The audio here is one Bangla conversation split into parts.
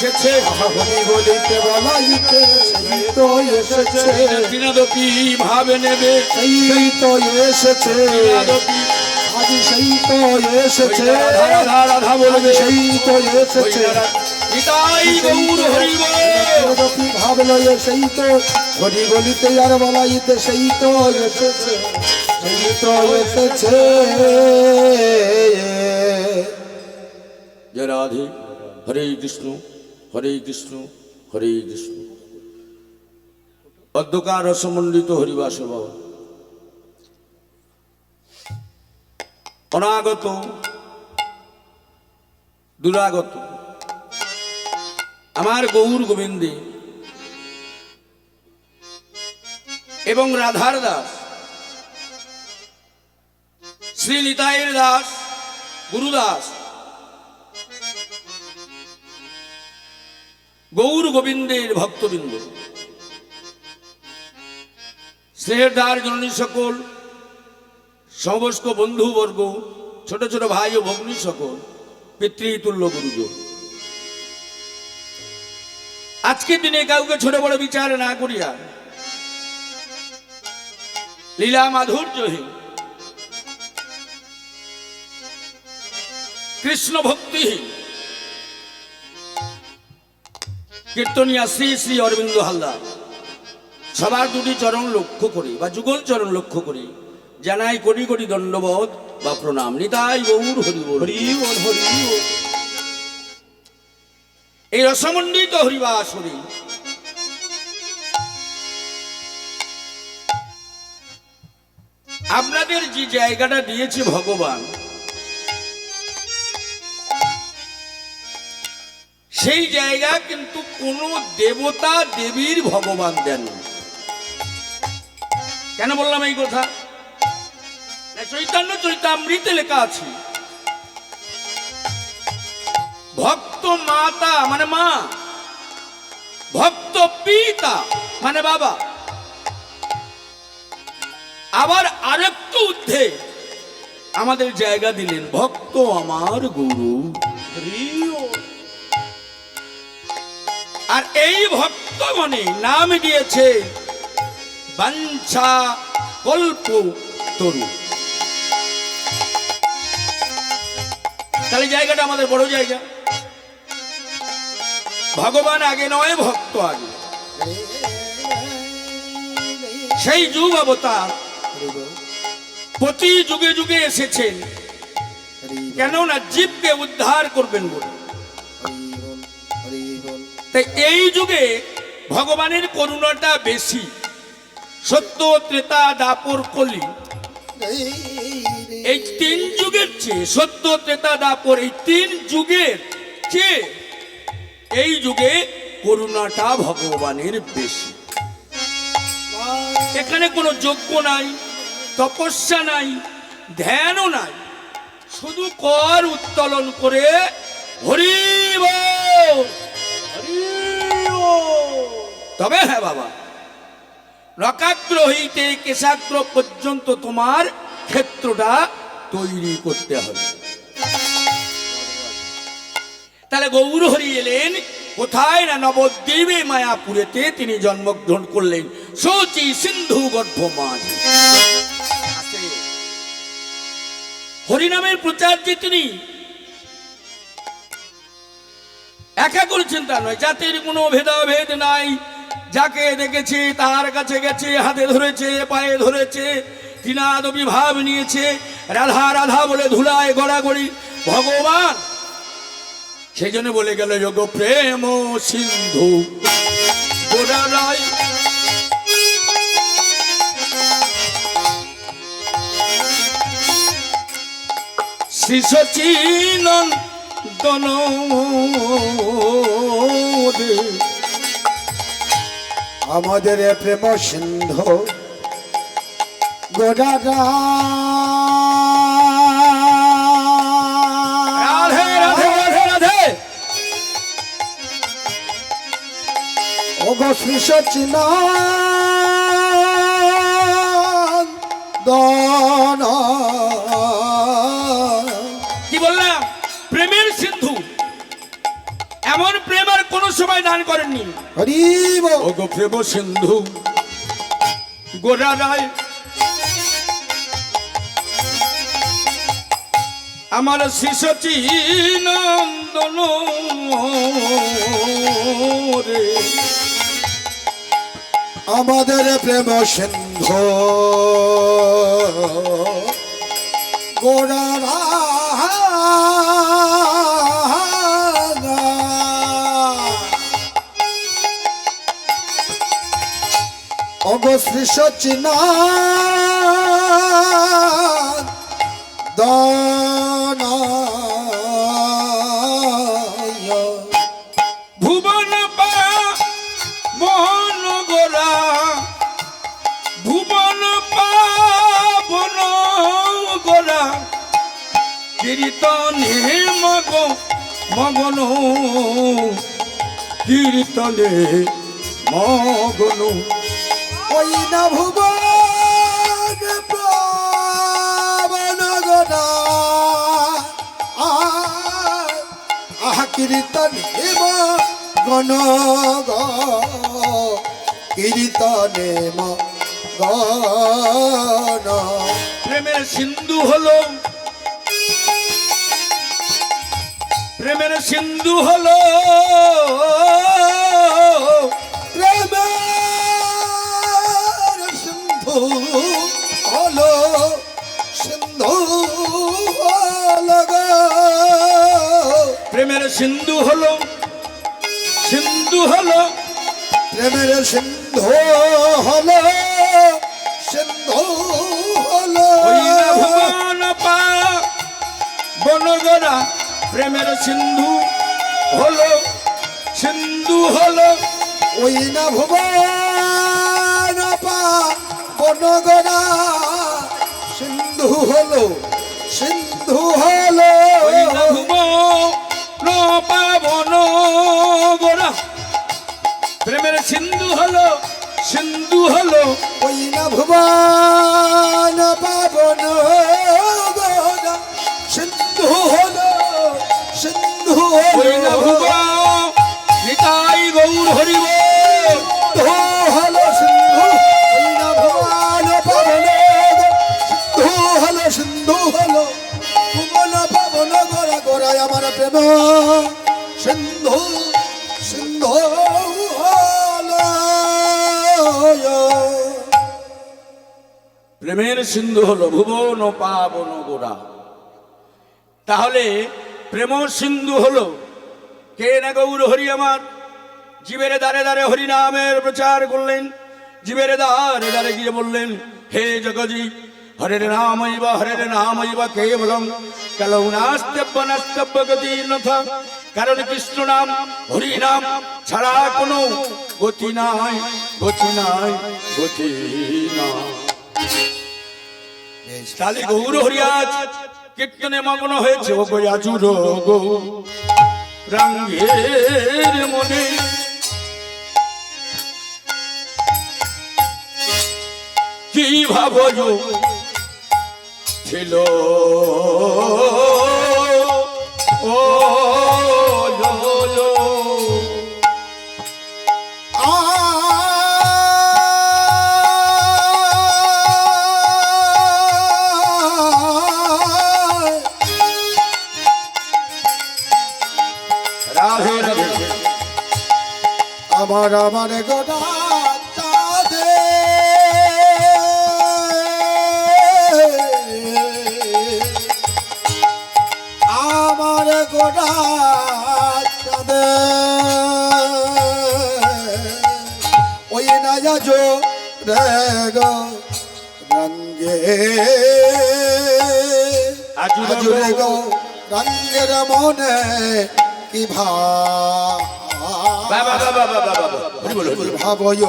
এসেছে হরি বলিতে বলাইতে সেই তো এসেছে। তৃণাদপি ভাবে নেবে। সেই তো এসেছে। আজ সেই তো এসেছে। রাধা রাধা বলবে। সেই তো এসেছে। নিতাই গৌর হরিব যতই ভাবলো সেই তো হরি বলিতে আর বলাইতে সেই তো এসেছে। সেই তো এসেছে। জয় রাধে হরে কৃষ্ণ। হরে কৃষ্ণ হরে কৃষ্ণ। অধ্যকার রসমণ্ডিত হরিবাস বাবা অনাগত, দুরাগত। আমার গৌর গোবিন্দে এবং রাধার দাস, শ্রী নিতাইয়ের দাস, গুরুদাস গৌর গোবিন্দের ভক্তবৃন্দ। স্নেহের দ্বার জননী সকল সমস্ত বন্ধুবর্গ, ছোট ছোট ভাই ও ভগ্নী সকল, পিতৃতুল্য গুরুজ আজকের দিনে কাউকে ছোট বড় বিচার না করিয়া লীলা মাধুর্যহীন কৃষ্ণ ভক্তিহীন কীর্তনিয়া শ্রী শ্রী অরবিন্দ হালদার। সবার দুটি চরণ লক্ষ্য করে বা যুগল চরণ লক্ষ্য করে। জানাই কোটি কোটি দণ্ডবোধ বা প্রণাম। নিতাই গৌর হরি হরি হরি এই রসমণ্ডিত হরিবাস হরি আপনাদের যে জায়গাটা দিয়েছে ভগবান সেই জায়গা কিন্তু কোনো দেবতা দেবীর ভগবান দেন কেন বললাম এই কথা? চৈতন্য চৈতামৃতে লেখা আছে। ভক্ত মাতা মানে মা, ভক্ত পিতা মানে বাবা। আবার আরেকটু ঊর্ধ্বে আমাদের জায়গা দিলেন, ভক্ত আমার গুরু। আর এই ভক্তগণে নাম দিয়েছে বাঞ্ছা কল্প তরু। তাহলে জায়গাটা আমাদের বড় জায়গা। ভগবান আগে নয়, ভক্ত আগে। সেই যুগ অবতার। প্রতি যুগে যুগে এসেছেন। কেননা জীবকে উদ্ধার করবেন বলে। তাই এই যুগে ভগবানের করুণাটা বেশি। সত্য ত্রেতা দাপর কলি। এই তিন যুগের চেয়ে সত্য ত্রেতা দাপর এই তিন যুগের চেয়ে এই যুগে করুণাটা ভগবানের বেশি। এখানে কোনো যজ্ঞ নাই তপস্যা নাই ধ্যানও নাই। শুধু কর উত্তোলন করে হরি বল, হরি বল। তবে হ্যাঁ বাবা রকাগ্র হইতে কেশাগ্র পর্যন্ত তোমার ক্ষেত্রটা তৈরি করতে হবে। তাহলে গৌর হরি এলেন, কোথায় না নবদ্বীপে মায়াপুরেতে তিনি জন্মগ্রহণ করলেন? সচি সিন্ধু গর্ভ মাঝ হরিনামের প্রচার যে তিনি একা করেছেন চিন্তা নয়, জাতির কোনো ভেদাভেদ নাই। যাকে দেখেছে তার কাছে গেছে, হাতে ধরেছে, পায়ে ধরেছে তৃণাদ বিভাব নিয়েছে, রাধা রাধা বলে ধুলায় গড়াগড়ি। ভগবান! সেই জন্য বলে গেল, যোগ প্রেম সিন্ধু। রায়। শ্রী সচিনন দন আমাদের প্রেম সিন্ধু। রাধে ওগো শ্রী সচিন দন সময় দান করেননি। হরিব ও গো প্রেম সিন্ধু গোরা রায় আমার শিশু নন্দন রে। আমাদের প্রেম সিন্ধু গোড়ারা অগশ্রী সচিনা দানা ভুবন মোহন গোরা ভুবন পাবন গোরা কীর্তনে মগ মগন। কীর্তনে মগন। ওই না ভুবন প্রাবণ গোনা আহ কীর্তন হেম গণ কীর্তনে গণ। প্রেমের সিন্ধু হলো, প্রেমের সিন্ধু হলো সিন্ধু হলো সিন্ধু হলো প্রেমের সিন্ধু হলো সিন্ধু হলো। ভগবান ভুবন পা বনগরা প্রেমের সিন্ধু হলো সিন্ধু হলো। ওই না ভুবন সিন্ধু হলো সিন্ধু হলো। ওই না ভুবন পাবন গরা সিন্ধু হলো সিন্ধু ওই না ভুবন নিতাই গৌর হরিব। হলো সিন্ধু। ওই না ভুবন পাবন সিন্ধু হলো সিন্ধু হলো। ভুবন পাবন গরা গড়াই আমার প্রেম। সিন্ধু হলো ভুবন পাবন গোরা তাহলে প্রেম সিন্ধু হলো কে না গৌর হরি আমার? জীবের দ্বারে দ্বারে হরি নামের প্রচার করলেন, জীবের দ্বারে দ্বারে গিয়ে বললেন, হে জগজি হরের নামৈব হরের নামৈব কেবলম। কালৌ নাস্তব্য নাস্তব্য গতি নথ। কারণ কৃষ্ণ নাম, হরি নাম ছাড়া কোনো গতি নাই গতি নাই গতি নাই। তাহলে গৌর হরিয়াজ, কীর্তনে মগ্ন হয়েছে ও গয়া চুর গো, রাঙ্গের মনে কি ভাব ছিল ও আমার আমার গোটা আমার গোটা ওই না যাজো রে গো রঙ্গে। আজু রে গো রঙ্গের মনে কি ভা ভাবয়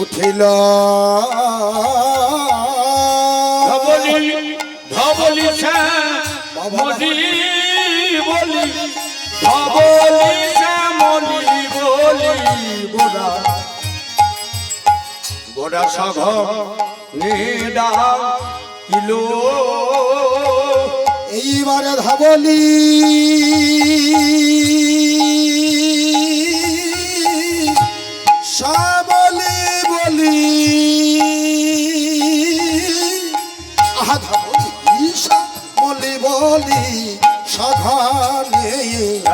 উঠিল। ধবলি ধবলি মলি বলি ধবলি মলি বলি গোড়া গোড়া সঘ কিলো। এইবারে ধাবলি।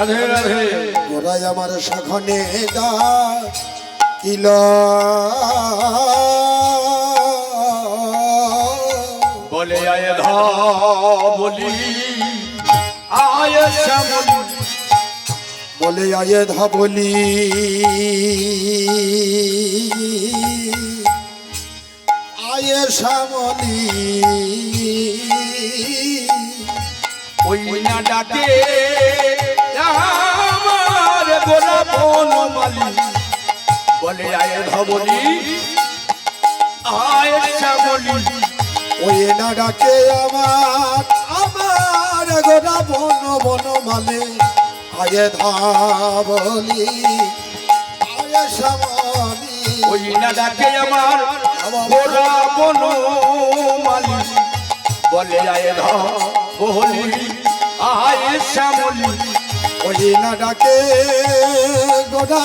রাধে রাধে। গোড়ায় আমার সখনে দা কিল বলে আয় ধা বলি আয় শ্যামলি। বলে আয়ে ধবলি। আয়ে শ্যামলি। ওই না ডাকে আমার গোলাপ বনমালি বলে, আয় ধবলি, আয় শ্যামলি। ওই না ডাকে আমার আমার গোটা বন বন মালে আয়ে ধাবলি, আয়ে শ্যামলি। ওই না ডাকে আমার গোলাপ বনমালি বলে, আয় ধবলি, আয় শ্যামলি। ওই না ডাকে গোটা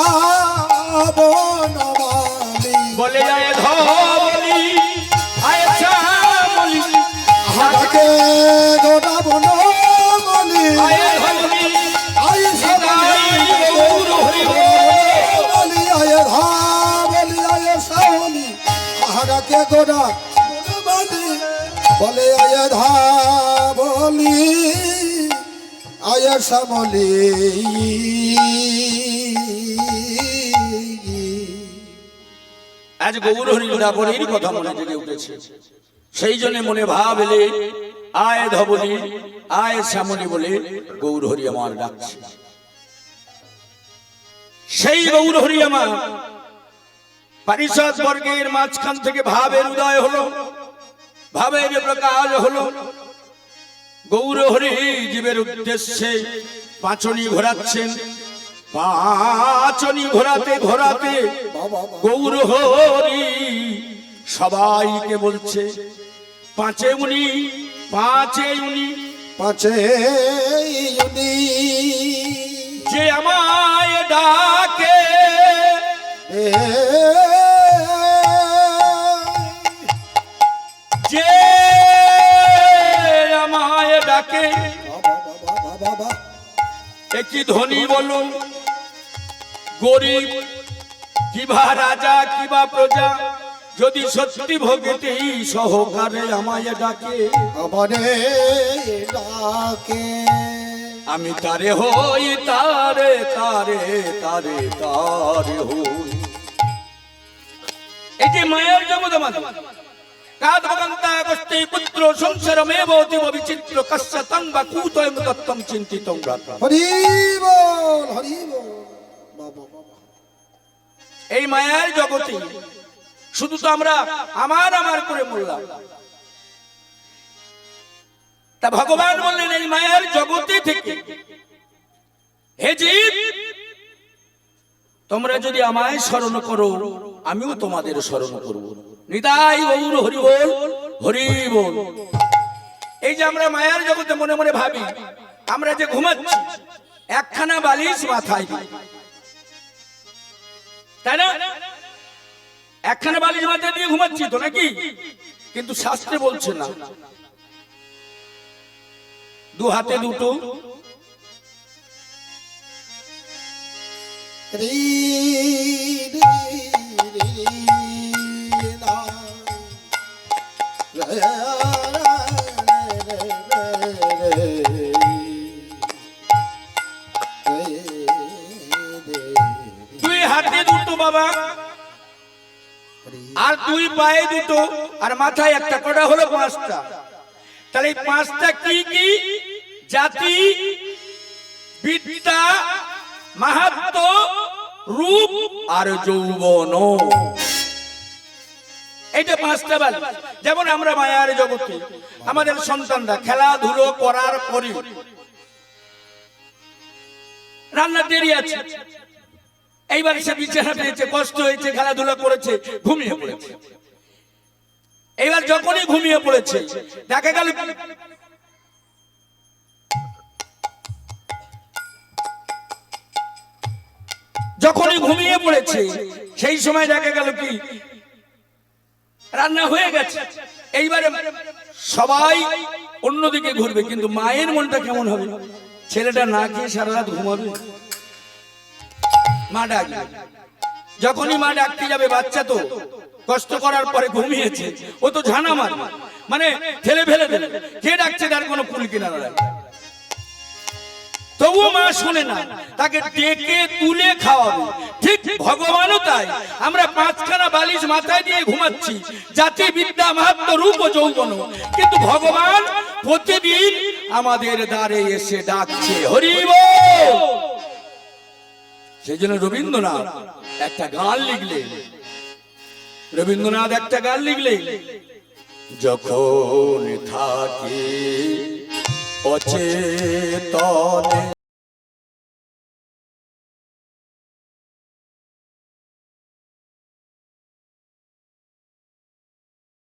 বন মালি বলে আয় ধবলি আয় শ্যামলি ডাকে গোটা বন মালি আয় ধবলি আয়ে শ্যামলি গৌর হরি বলি আয়ে ধাবলি আয়ে শ্যামলি ডাকে গোটা বন মালি বলে আয়ে ধাবলি। আয়ে শ্যামলি। আজ গৌর হরি গোদাবরীর কথা মনে জেগে উঠেছে। সেই জন্য মনে ভাব এলে, আয় ধবলি, আয় শ্যামলি বলে গৌর হরি আমার ডাকছে। সেই গৌর হরি আমার পারিষদ বর্গের মাঝখান থেকে ভাবের উদয় হলো, ভাবের প্রকাশ হলো। গৌর হরি জীবের উদ্দেশ্যে পাঁচনি ঘোরাচ্ছেন। পাঁচনি ঘোরাতে ঘোরাতে গৌর হরি সবাইকে বলছে পাঁচে উনি পাঁচে উনি। পাঁচে ইউনি যে আমায় ডাকে এ একই ধনী বলুন? গরিব কিবা রাজা কিবা প্রজা যদি সত্যি ভোগেতেই সহকারে আমায় ডাকে। আমারে ডাকে। আমি তারে হই তারে তারে তারে তারে হই। এই যে মায়ের জগৎ মাঝে কাদভগন্তা কষ্টে পুত্র সংসারমে বতিব বিচিত্র কস্য তং বা কুতয়ম তত্ত্বম চিন্তিতং হরি বল হরি বল বাবা বাবা। এই মায়ের জগতে শুধু তো আমরা আমার আমার করে বললাম তা ভগবান বললেন এই মায়ের জগতে থেকে হে জীব তোমরা যদি আমায় স্মরণ করো আমিও তোমাদের স্মরণ করব। নিতাই গৌর হরি বল হরি বল এই যে আমরা মায়ার জগতে মনে মনে ভাবি, আমরা যে ঘুমাচ্ছি, একখানা বালিশ মাথায়। তাই না? একখানা বালিশ মাথায় দিয়ে ঘুমাচ্ছি তো নাকি? কিন্তু শাস্ত্রে বলছে না। দু হাতে দুটো। রি রি রি। আর দুই পায়ে দুটো, আর মাথায় একটা, কটা হলো পাঁচটা? তাহলে পাঁচটা কি কি? জাতি, বিদ্যা, মাহাত্ম, রূপ আর যৌবন। এইটা পাঁচটা বাল যেমন আমরা মায়ার জগতে, আমাদের সন্তানরা খেলাধুলো করার পরে রান্নার দেরি আছে। এইবার সে বিছানা পেয়েছে, কষ্ট হয়েছে, খেলাধুলা করেছে, ঘুমিয়ে পড়েছে। এইবার যখনই ঘুমিয়ে পড়েছে, দেখা গেল যখনই ঘুমিয়ে পড়েছে, সেই সময় দেখা গেল কি? রান্না হয়ে গেছে। এইবারে সবাই অন্যদিকে ঘুরবে, কিন্তু মায়ের মনটা কেমন হবে? ছেলেটা না খেয়ে সারা রাত ঘুমাবে? মা ডাকবে। যখনই মা ডাকতে যাবে, বাচ্চা তো কষ্ট করার পরে ঘুমিয়েছে। ও তো ঝানা মার মানে ঠেলে ফেলে দেবে। কে ডাকছে তার কোনো কুল কিনারা। তবুও মা শুনে না। তাকে ডেকে তুলে খাওয়াবে। ঠিক ভগবানও তাই। আমরা পাঁচখানা বালিশ মাথায় দিয়ে ঘুমাচ্ছি। জাতি বিদ্যা মাহাত্ম রূপ ও যৌবন। কিন্তু ভগবান প্রতিদিন আমাদের দ্বারে এসে ডাকছে হরিব সেই জন্য রবীন্দ্রনাথ একটা গান লিখলে রবীন্দ্রনাথ একটা গান লিখলে যখন থাকি অচেতনে